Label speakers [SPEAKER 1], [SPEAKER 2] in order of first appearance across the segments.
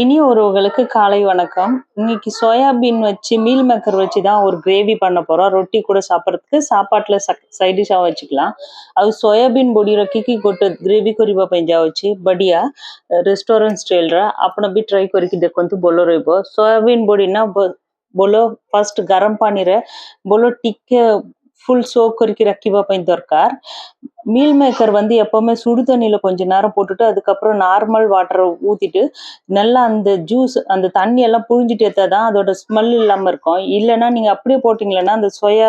[SPEAKER 1] இனி ஒருவங்களுக்கு காலை வணக்கம். இன்னைக்கு சோயாபீன் வச்சு மீல் மேக்கர் வச்சு தான் ஒரு கிரேவி பண்ண போகிறோம் ரொட்டி கூட சாப்பிட்றதுக்கு சாப்பாட்டில் ச சைடிஷாக வச்சுக்கலாம். அது சோயாபீன் பொடியோட கிக்கி ಕೊಟ್ಟು ಗ್ರೇವಿ வச்சு. படியா ಬಡಿಯ ರೆಸ್ಟೋರೆಂಟ್ அப்புறம் ಆಪಣ ட்ரை ಟ್ರೈ கொண்டு ಬೊಲೋ ರೈಬ ಸೋಯಾಬೀನ್ ಬೊಡಿನ ಬೊಲೋ ஃபர்ஸ்ட் கரம் ಪಾನಿರೆ ಬೊಲೋ டிக்க ஃபுல் சோப் கறிக்கு ரக்கிவா பையன் தர்க்கார் மீல் மேக்கர் வந்து எப்போவுமே சுடு தண்ணியில் கொஞ்ச நேரம் போட்டுட்டு அதுக்கப்புறம் நார்மல் வாட்டரை ஊற்றிட்டு நல்லா அந்த ஜூஸ் அந்த தண்ணியெல்லாம் புழிஞ்சிட்டு எடுத்தால் தான் அதோட ஸ்மெல் இல்லாமல் இருக்கும். இல்லைன்னா நீங்கள் அப்படியே போட்டிங்களன்னா அந்த சோயா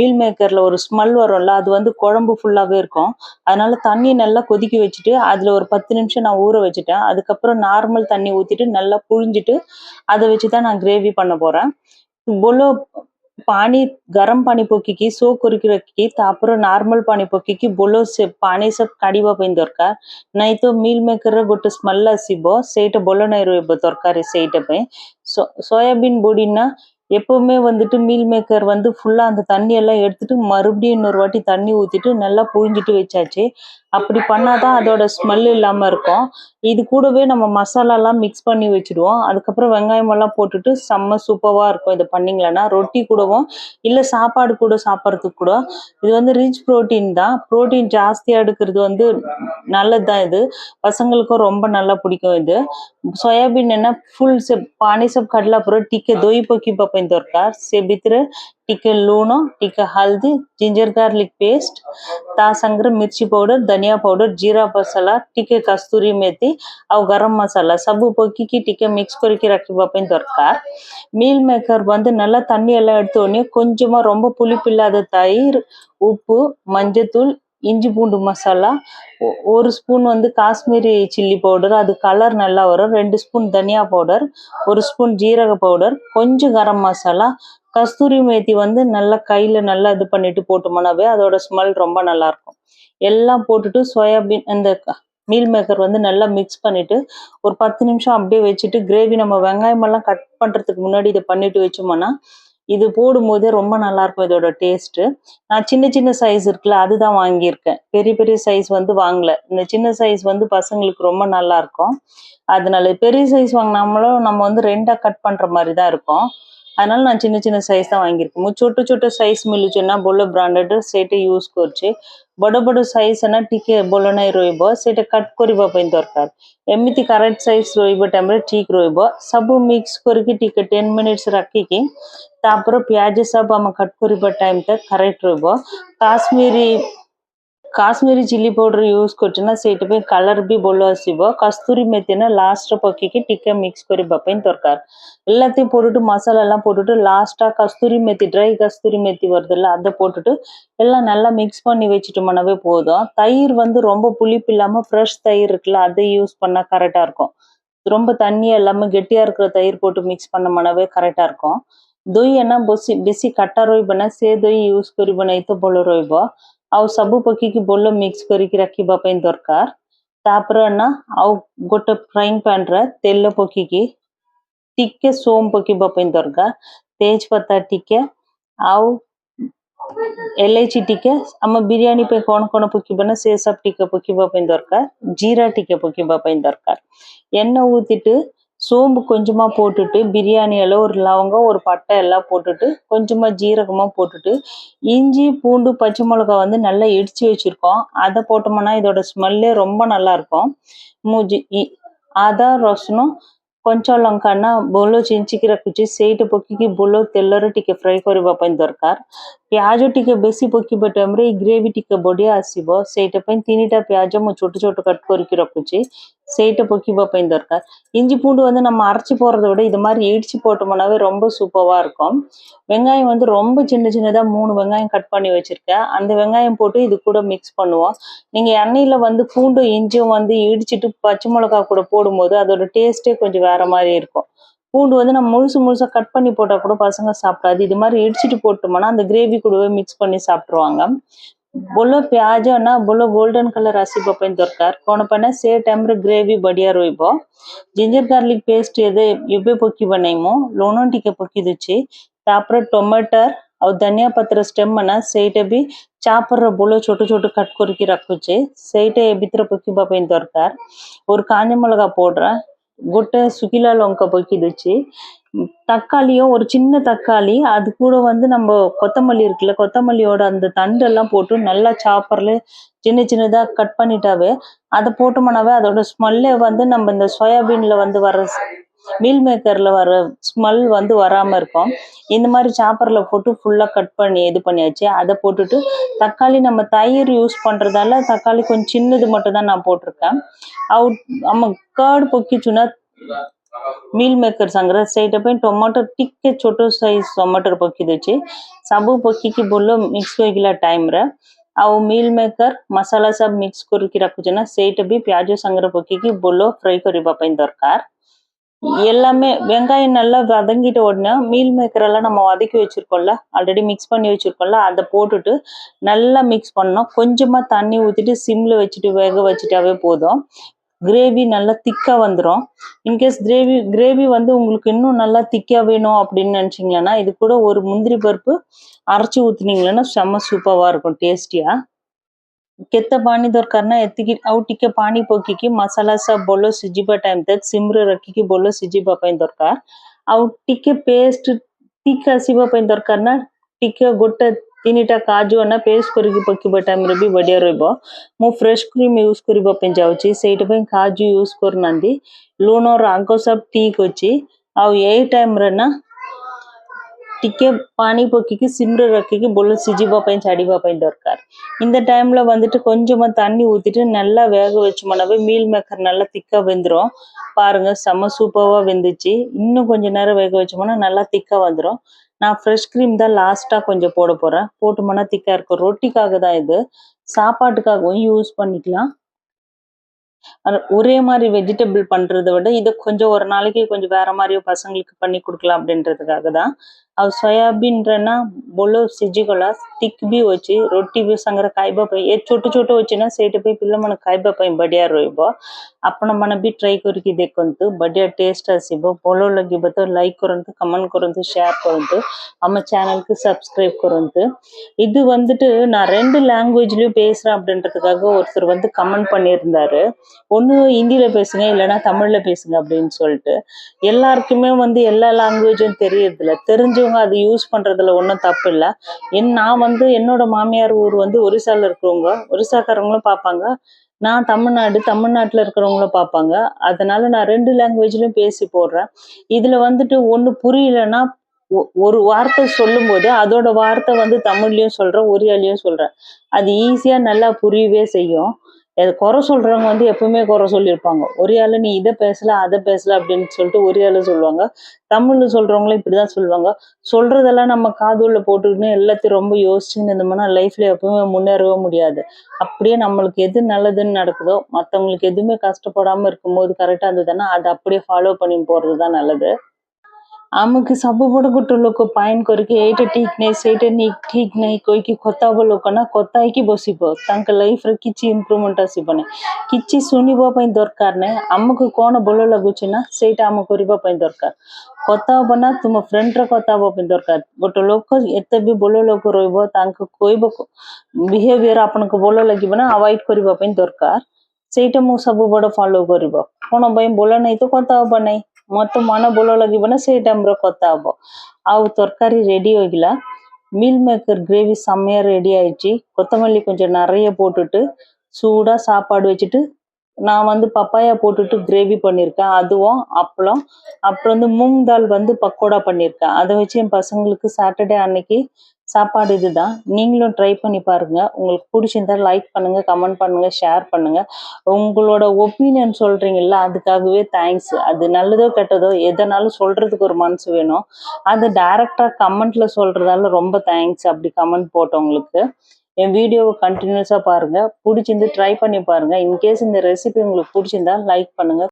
[SPEAKER 1] மீல் மேக்கரில் ஒரு ஸ்மெல் வரும்ல அது வந்து குழம்பு ஃபுல்லாகவே இருக்கும். அதனால தண்ணி நல்லா கொதிக்க வச்சுட்டு அதில் ஒரு பத்து நிமிஷம் நான் ஊற வச்சுட்டேன். அதுக்கப்புறம் நார்மல் தண்ணி ஊற்றிட்டு நல்லா புழிஞ்சிட்டு அதை வச்சு தான் நான் கிரேவி பண்ண போகிறேன் பொலோ પાણી ગરમ ପାଣିପକେଇକି ସୋ କରିକି ରଖିକି ତାପରେ ନର୍ମାଲ ପାଣି ପକେଇକି ବୋଲ ସେ ପାଣି ସବୁ କାଢ଼ିବା ପାଇଁ ଦରକାର ନାଇଁ ତ ମିଲ୍ ମେକର୍ରେ ଗୋଟେ ସ୍ମେଲ୍ ଆସିବ ସେଇଟା ଭଲ ନାଇଁ ରହିବ ତରକାରୀ ସେଇଟା ପାଇଁ ସୋୟାବିନ୍ பொடின்னா எப்போவுமே வந்துட்டு மீல் மேக்கர் வந்து ஃபுல்லாக அந்த தண்ணியெல்லாம் எடுத்துட்டு மறுபடியும் இன்னொரு வாட்டி தண்ணி ஊற்றிட்டு நல்லா புழிஞ்சிட்டு வச்சாச்சு அப்படி பண்ணாதான் அதோட ஸ்மெல் இல்லாம இருக்கும். இது கூடவே நம்ம மசாலா எல்லாம் மிக்ஸ் பண்ணி வச்சிடுவோம். அதுக்கப்புறம் வெங்காயம் எல்லாம் போட்டுட்டு செம்ம சூப்பரா இருக்கும். இதை பண்ணீங்களன்னா ரொட்டி கூடவும் இல்ல சாப்பாடு கூட சாப்பிட்றதுக்கு கூட. இது வந்து ரிச் ப்ரோட்டீன் தான். ப்ரோட்டீன் ஜாஸ்தியா எடுக்கிறது வந்து நல்லதுதான் இது. பசங்களுக்கும் ரொம்ப நல்லா பிடிக்கும் இது. சோயாபீன் என்ன ஃபுல் செப் પાણી સબ કાઢલા પર ટીકે દોઈ પકી બપેન દરકાર સે ટીકે લૂણો ટીકે ஹல்தி ஜிஞ்சர் கார்லிக் பேஸ்ட் તા સંગ્રહ பவுடர் தனியா பவுடர் ஜீரா மசாலா ಮಸಾಲಾ கஸ்தூரி ಕಸ್ತೂರಿ ಮೇಥಿ கரம் மசாலா ಮಸಾಲಾ பொக்கிக்கு டிக்க மிக்ஸ் ಮಿಕ್ಸ್ ரக்கி ರಕ್ಕಿಬಪ್ಪಿನ ದೊರಕಾರ மீல் மேக்கர் வந்து நல்லா தண்ணி எல்லாம் எடுத்த உடனே கொஞ்சமாக ரொம்ப புளிப்பு இல்லாத தயிர் உப்பு மஞ்சத்தூள் இஞ்சி பூண்டு மசாலா ஒரு ஸ்பூன் வந்து காஷ்மீரி சில்லி பவுடர் அது கலர் நல்லா வரும் ரெண்டு ஸ்பூன் தனியா பவுடர் ஒரு ஸ்பூன் ஜீரக பவுடர் கொஞ்சம் கரம் மசாலா கஸ்தூரி மேத்தி வந்து நல்லா கையில் நல்லா இது பண்ணிட்டு போட்டோம்னாவே அதோட ஸ்மெல் ரொம்ப நல்லா இருக்கும் எல்லாம் போட்டுட்டு சோயாபீன் அந்த மீல் மேக்கர் வந்து நல்லா மிக்ஸ் பண்ணிட்டு ஒரு பத்து நிமிஷம் அப்படியே வச்சுட்டு கிரேவி நம்ம வெங்காயமெல்லாம் கட் பண்ணுறதுக்கு முன்னாடி இதை பண்ணிட்டு வச்சோம்னா இது போடும்போது ரொம்ப நல்லா இருக்கும் இதோட டேஸ்ட்டு நான் சின்ன சின்ன சைஸ் இருக்குல்ல அதுதான் வாங்கியிருக்கேன். பெரிய பெரிய சைஸ் வந்து வாங்கல. இந்த சின்ன சைஸ் வந்து பசங்களுக்கு ரொம்ப நல்லா இருக்கும் அதனால பெரிய சைஸ் வாங்கினாமலும் நம்ம வந்து ரெண்டாக கட் பண்ணுற மாதிரி தான் இருக்கும். அதனால நான் சின்ன சின்ன சைஸ் தான் வாங்கியிருக்கோம் சொட்டு சொட்டு சைஸ் மில்லுச்சுன்னா பொல்லோ ব্র্যান্ডেড সেটা ইউজ করছে বড় বড় সাইজ না টিকে বলো নাই রইব সেটা কাট করিবা পাই দরকার এমিতি কারেক্ট সাইজ রইব টাইমরে ঠিক রইব সবু মিক্স করিকি টিকে 10 মিনিটস রাখিকি তারপর পেঁয়াজ সব আমা কাট করিবা টাইম তক কারেক্ট রইব কাশ্মীরি காஷ்மீரி కాశ్మీరీ చిల్లీ పౌడర్ యూస్కొచ్చినా ସେଇଥିପାଇଁ କଲର୍ ବି ଭଲ ଆସିବ கஸ்தூரி மெத்தினா லாஸ்ட் பக்கிக்கு டிக்கா மிக்ஸ் করে பார்ப்பேன் தோற்கார். எல்லாத்தையும் போட்டுட்டு மசாலா எல்லாம் போட்டுட்டு லாஸ்டா கஸ்தூரி மெத்தி ட்ரை கஸ்தூரி மெத்தி வருதுல்ல அதை போட்டுட்டு எல்லாம் நல்லா மிக்ஸ் பண்ணி வச்சுட்டோம்னாவே போதும். தயிர் வந்து ரொம்ப புளிப்பு இல்லாம ஃப்ரெஷ் தயிர் இருக்குல்ல அதை யூஸ் பண்ணா கரெக்டா இருக்கும். ரொம்ப தண்ணியாக இல்லாம கெட்டியா இருக்கிற தயிர் போட்டு மிக்ஸ் பண்ணோம்னாவே கரெக்டா இருக்கும். দই এনা বেশি বেশি কাটা রইব না সে யூஸ் ইউজ பண்ண না এই তো ଆଉ ସବୁ ପକେଇକି ଭଲ ମିକ୍ସ କରିକି ରଖିବା ପାଇଁ ଦରକାର ତାପରେ ନା ଆଉ ଗୋଟେ ଫ୍ରାଇଂ ପ୍ୟାନରେ ତେଲ ପକେଇକି ଟିକେ ସୋମ ପକେଇବା ପାଇଁ ଦରକାର ତେଜପତା ଟିକେ ଆଉ ଏଲାଇଚି ଟିକେ ଆମ ବିରିୟାନୀ ପାଇଁ କଣ କଣ ପକେଇବା ନା ସେ ସବୁ ଟିକେ ପକେଇବା ପାଇଁ ଦରକାର ଜିରା ଟିକେ ପକେଇବା ପାଇଁ ଦରକାର எண்ணெய் ஊத்திட்டு சோம்பு கொஞ்சமாக போட்டுட்டு பிரியாணி எல்லாம் ஒரு லவங்கம் ஒரு பட்டை எல்லாம் போட்டுட்டு கொஞ்சமாக ஜீரகமாக போட்டுட்டு இஞ்சி பூண்டு பச்சை மிளகா வந்து நல்லா இடித்து வச்சுருக்கோம். அதை போட்டோம்னா இதோட ஸ்மெல்லே ரொம்ப நல்லாயிருக்கும் மூஜி அதா రసను கொஞ்சம் லங்கான்னா புல்லோ చించికి రకుచి ସେଇటి పొక్కికి బోలో తెల్లరు ଟିକେ ఫ్రై କରିବା ପାଇଁ ଦରକାର ପିଆଜ ଟିକେ ବେଶୀ ପକିବ ଟାଇମ୍ରେ ଏଇ ଗ୍ରେଭି ଟିକେ ବଢ଼ିଆ ଆସିବ ସେଇଟା ପାଇଁ ତିନିଟା ପିଆଜ ମୁଁ ଛୋଟ ଛୋଟ କଟ୍ କରିକି ରଖୁଛି ସେଇଟା பொக்கிப்பா பயன் தர்க்கார் இஞ்சி பூண்டு வந்து நம்ம அரைச்சி போகிறத விட இது மாதிரி இடிச்சு போட்டோம்னாவே ரொம்ப சூப்பராக இருக்கும் வெங்காயம் வந்து ரொம்ப சின்ன சின்னதா மூணு வெங்காயம் கட் பண்ணி வச்சிருக்கேன் அந்த வெங்காயம் போட்டு இது கூட மிக்ஸ் பண்ணுவோம் நீங்க எண்ணெயில் வந்து பூண்டும் இஞ்சியும் வந்து இடிச்சிட்டு பச்சை மிளகா கூட போடும்போது அதோட டேஸ்ட்டே கொஞ்சம் வேற மாதிரி இருக்கும் பூண்டு வந்து நம்ம முழுசு முழுசா கட் பண்ணி போட்டா கூட பசங்க சாப்பிடாது இது மாதிரி இடிச்சிட்டு போட்டோம்னா அந்த கிரேவி கூடவே மிக்ஸ் பண்ணி சாப்பிட்டுருவாங்க ବୋଲ ପିଆଜ ନା ବୋଲ ଗୋଲ୍ଡେନ୍ କଲର୍ ଆସିବା ପାଇଁ ଦରକାର କଣ ପାଇଁ ନା ସେ ଟାଇମ୍ରେ ଗ୍ରେଭି ବଢିଆ ରହିବ ଜିଞ୍ଜର ଗାର୍ଲିକ ପେଷ୍ଟ ଏବେ ଏବେ ପକେଇବା ନାହିଁ ମୁଁ ଲୁଣ ଟିକେ ପକେଇ ଦଉଛି ତାପରେ ଟମାଟର ଆଉ ଧନିଆ ପତ୍ର ଷ୍ଟେମ୍ ନା ସେଇଟା ବି ଚାପର ବୋଲ ଛୋଟ ଛୋଟ କଟ୍ କରିକି ରଖୁଛେ ସେଇଟା ଏ ଭିତରେ ପକେଇବା ପାଇଁ ଦରକାର ஒரு காஞ்ச மிளகா போடுறேன் கொட்டை சுகிலா லொங்க பொக்கிடுச்சு தக்காளியும் ஒரு சின்ன தக்காளி அது கூட வந்து நம்ம கொத்தமல்லி இருக்குல்ல கொத்தமல்லியோட அந்த தண்டு எல்லாம் போட்டு நல்லா சாப்பர்ல சின்ன சின்னதா கட் பண்ணிட்டாவே அதை போட்டோம்னாவே அதோட ஸ்மெல்லே வந்து நம்ம இந்த சோயாபீன்ல வந்து வர மீல் மேக்கர்ல வர ஸ்மெல் வந்து வராம இருக்கும் இந்த மாதிரி சாப்பர்ல போட்டு ஃபுல்லா கட் பண்ணி இது பண்ணியாச்சு அதை போட்டுட்டு தக்காளி நம்ம தயிர் யூஸ் பண்றதால தக்காளி கொஞ்சம் சின்னது மட்டும் தான் நான் போட்டிருக்கேன் ಅವು ಅಮ್ಮ ಕರ್ಡ್ ಪೊಕ್ಕಿಚುನ ମିଲ୍ ମେକର ସାଙ୍ଗରେ ସେଇଟା ପାଇଁ ଟମାଟର ଟିକେ ଛୋଟ ସାଇଜ ଟମାଟର ପକେଇ ଦେଇଛି ସବୁ ପକେଇକି ଭଲ ମିକ୍ସ ହୋଇଗଲା ଟାଇମରେ ଆଉ ମିଲ୍ ମେକର ମସଲା ସବୁ ମିକ୍ସ କରିକି ରଖୁଛେ ନା ସେଇଟା ବି ପିଆଜ ସାଙ୍ଗରେ ପକେଇକି ଭଲ ଫ୍ରାଏ କରିବା ପାଇଁ ଦରକାର எல்லாமே வெங்காயம் நல்லா வதங்கிட்ட உடனே மீல் மேக்கர் எல்லாம் நம்ம வதக்கி வச்சிருக்கோம்ல ஆல்ரெடி மிக்ஸ் பண்ணி வச்சிருக்கோம்ல அதை போட்டுட்டு நல்லா மிக்ஸ் பண்ணோம் கொஞ்சமா தண்ணி ஊற்றிட்டு சிம்ல வச்சுட்டு வேக வச்சுட்டாவே போதும். கிரேவி நல்லா திக்கா வந்துடும் இன்கேஸ் கிரேவி கிரேவி வந்து உங்களுக்கு இன்னும் நல்லா திக்கா வேணும் அப்படின்னு நினச்சிங்கன்னா இது கூட ஒரு முந்திரி பருப்பு அரைச்சி ஊத்துனீங்கன்னா செம்ம சூப்பராக இருக்கும் டேஸ்டியா ಕೆತ್ತ ಪಾಣಿದೊರ್ಕರ್ನ ಎತ್ತಿಗೆ ಅವು ಟಿಕೆ ಪಾಣಿ ಪೊಕ್ಕಿಗೆ ಮಸಾಲಾ ಸಬ್ ಬೊಲೋ ಸಿಜಿಬ ಟೈಮ್ ತೆಗ್ ಸಿಮ್ರ ರಕ್ಕಿಗೆ ಬೊಲೋ ಸಿಜಿಬ ಪೈನ್ ದೊರ್ಕಾರ್ ಅವು ಟಿಕೆ ಪೇಸ್ಟ್ ತೀಖ ಸಿಬ ಪೈನ್ ದೊರ್ಕರ್ನ ಟಿಕೆ ಗೊಟ್ಟ ತಿನಿಟ ಕಾಜು ಅನ್ನ ಪೇಸ್ಟ್ ಕೊರಿಗಿ ಪಕ್ಕಿಬ ಟೈಮ್ ರೆ ಬಿ ಬಡಿಯರ್ ಇಬ ಮು ಫ್ರೆಶ್ ಕ್ರೀಮ್ ಯೂಸ್ ಕೊರಿಬ ಪೈನ್ ಜಾವುಚಿ ಸೇಟ್ ಪೈನ್ ಕಾಜು ಯೂಸ್ ಕೊರ್ನಂದಿ ಲೂನೋರ್ ಆಂಕೋ ಸಬ್ ಟೀಕ್ ಒಚ್ಚಿ ಅವು ಏ ಟೈಮ್ ರನ್ನ ଟିକେ ପାଣି ପକେଇକି சிம்ல ରଖିକି ଭଲ சிஜிபா ପାଇଁ ଛାଡ଼ିବା ପାଇଁ ଦରକାର இந்த டைம்ல வந்துட்டு கொஞ்சமா தண்ணி ஊத்திட்டு நல்லா வேக வச்சோம்னாவே மீல் மேக்கர் நல்லா திக்கா வெந்துடும் பாருங்க செம்ம சூப்பராக வெந்துச்சு இன்னும் கொஞ்ச நேரம் வேக வச்சோம்னா நல்லா திக்கா வந்துடும் நான் ஃப்ரெஷ் க்ரீம் தான் லாஸ்ட்டாக கொஞ்சம் போட போகிறேன் போட்டோம்னா திக்காக இருக்கும் ரொட்டிக்காக தான் இது சாப்பாட்டுக்காகவும் யூஸ் பண்ணிக்கலாம் அர- ஒரே மாதிரி வெஜிடபிள் பண்றதை விட இதை கொஞ்சம் ஒரு நாளைக்கு கொஞ்சம் வேற மாதிரியும் பசங்களுக்கு பண்ணி கொடுக்கலாம் அப்படின்றதுக்காக தான் ଆଉ ସୋୟାବିନ୍ରେ ନା ଭଲ ସିଝିଗଲା ଥିକ୍ ବି ଅଛି ରୁଟି ବି ସାଙ୍ଗରେ ଖାଇବା ପାଇଁ ଏ ଛୋଟ ଛୋଟ ଅଛି ନା ସେଇଟା ପାଇଁ ପିଲାମାନେ ଖାଇବା ପାଇଁ ବଢ଼ିଆ ରହିବ ଆପଣମାନେ ବି ଟ୍ରାଏ କରିକି ଦେଖନ୍ତୁ ବଢ଼ିଆ ଟେଷ୍ଟ ଆସିବ ଭଲ ଲାଗିବ ତ ଲାଇକ୍ କରନ୍ତୁ கமெண்ட் କରନ୍ତୁ ஷேர் କରନ୍ତୁ நம்ம சேனலுக்கு சப்ஸ்கிரைப் କରନ୍ତୁ இது வந்துட்டு நான் ரெண்டு லாங்குவேஜ்லயும் பேசுறேன் அப்படின்றதுக்காக ஒருத்தர் வந்து கமெண்ட் பண்ணியிருந்தாரு ஒன்று ஹிந்தியில பேசுங்க இல்லைன்னா தமிழ்ல பேசுங்க அப்படின்னு சொல்லிட்டு எல்லாருக்குமே வந்து எல்லா லாங்குவேஜும் தெரியறதில்ல தெரிஞ்சவங்க அது யூஸ் பண்றதுல ஒன்றும் தப்பு இல்லை. என் நான் வந்து என்னோட மாமியார் ஊர் வந்து ஒரிசால இருக்கிறவங்க ஒரிசாக்காரங்களும் பார்ப்பாங்க. நான் தமிழ்நாடு தமிழ்நாட்டில் இருக்கிறவங்களும் பார்ப்பாங்க. அதனால நான் ரெண்டு லாங்குவேஜ்லயும் பேசி போடுறேன். இதுல வந்துட்டு ஒன்று புரியலன்னா ஒரு வார்த்தை சொல்லும்போது அதோட வார்த்தை வந்து தமிழ்லயும் சொல்றேன் ஒரியாலையும் சொல்றேன். அது ஈஸியா நல்லா புரியவே செய்யும். குறை சொல்றவங்க வந்து எப்பவுமே குறை சொல்லியிருப்பாங்க. ஒரு ஆளு நீ இதை பேசல அதை பேசல அப்படின்னு சொல்லிட்டு ஒரு ஆளு சொல்லுவாங்க. தமிழ்ல சொல்றவங்களும் இப்படிதான் சொல்லுவாங்க. சொல்றதெல்லாம் நம்ம காதுள்ள போட்டுக்கிட்டு எல்லாத்தையும் ரொம்ப யோசிச்சுன்னு இருந்தோம்னா லைஃப்ல எப்பவுமே முன்னேறவே முடியாது. அப்படியே நம்மளுக்கு எது நல்லதுன்னு நடக்குதோ மற்றவங்களுக்கு எதுவுமே கஷ்டப்படாமல் இருக்கும்போது கரெக்டாக இருந்ததுன்னா அதை அப்படியே ஃபாலோ பண்ணி போகிறது தான் நல்லது. ଆମକୁ ସବୁ ବଡ ଗୋଟେ ଲୋକ ପାଇନ୍ କରିକି ଏଇଟା ଠିକ ନାହିଁ ସେଇଟା ନି- ଠିକ ନାହିଁ କହିକି ଖତାବ ଲୋକ ନା କଥା ହେଇକି ବସିବ ତାଙ୍କ ଲାଇଫରେ କିଛି ଇମ୍ପ୍ରୁଭମେଣ୍ଟ ଆସିବନି କିଛି ଶୁଣିବା ପାଇଁ ଦରକାର ନାହିଁ ଆମକୁ କଣ ଭଲ ଲାଗୁଛି ନା ସେଇଟା ଆମ କରିବା ପାଇଁ ଦରକାର କଥା ହବ ନା ତୁମ ଫ୍ରେଣ୍ଡର କଥା ହବା ପାଇଁ ଦରକାର ଗୋଟେ ଲୋକ ଏତେ ବି ଭଲ ଲୋକ ରହିବ ତାଙ୍କୁ କହିବ ବିହେଭିୟର ଆପଣଙ୍କୁ ଭଲ ଲାଗିବ ନା ଆଭଏଡ୍ କରିବା ପାଇଁ ଦରକାର ସେଇଟା ମୁଁ ସବୁ ବଡ ଫଲୋ କରିବ କଣ ପାଇଁ ଭଲ ନାହିଁ ତ କଥା ହବ ନାହିଁ ମୋତେ ମନେ ଭଲ ଲାଗିବ ନା ସେଇ ଟାଇମ୍ର କଥା ହବ। ଆଉ ତରକାରୀ ரெடி ஆகிଲା மீல் மேக்கர் கிரேவி செம்மையாக ரெடி ஆயிடுச்சு கொத்தமல்லி கொஞ்சம் நிறைய போட்டுட்டு சூடாக சாப்பாடு வச்சுட்டு நான் வந்து பப்பாயா போட்டுட்டு கிரேவி பண்ணியிருக்கேன் அதுவும் அப்பளம். அப்புறம் வந்து மூங் தால் வந்து பக்கோடா பண்ணியிருக்கேன் அதை வச்சு என் பசங்களுக்கு சாட்டர்டே அன்னைக்கு சாப்பாடு இதுதான். நீங்களும் ட்ரை பண்ணி பாருங்க. உங்களுக்கு பிடிச்சிருந்தா லைக் பண்ணுங்க கமெண்ட் பண்ணுங்க ஷேர் பண்ணுங்க. உங்களோட ஒப்பீனியன் சொல்றீங்கல்ல அதுக்காகவே தேங்க்ஸ் அது நல்லதோ கெட்டதோ எதனாலும் சொல்றதுக்கு ஒரு மனசு வேணும். அது டைரக்டா கமெண்ட்ல சொல்றதால ரொம்ப தேங்க்ஸ் அப்படி கமெண்ட் போட்டவங்களுக்கு. என் வீடியோவை கண்டினியூஸா பாருங்க. பிடிச்சிருந்து ட்ரை பண்ணி பாருங்க. இன்கேஸ் இந்த ரெசிபி உங்களுக்கு பிடிச்சிருந்தா லைக் பண்ணுங்க.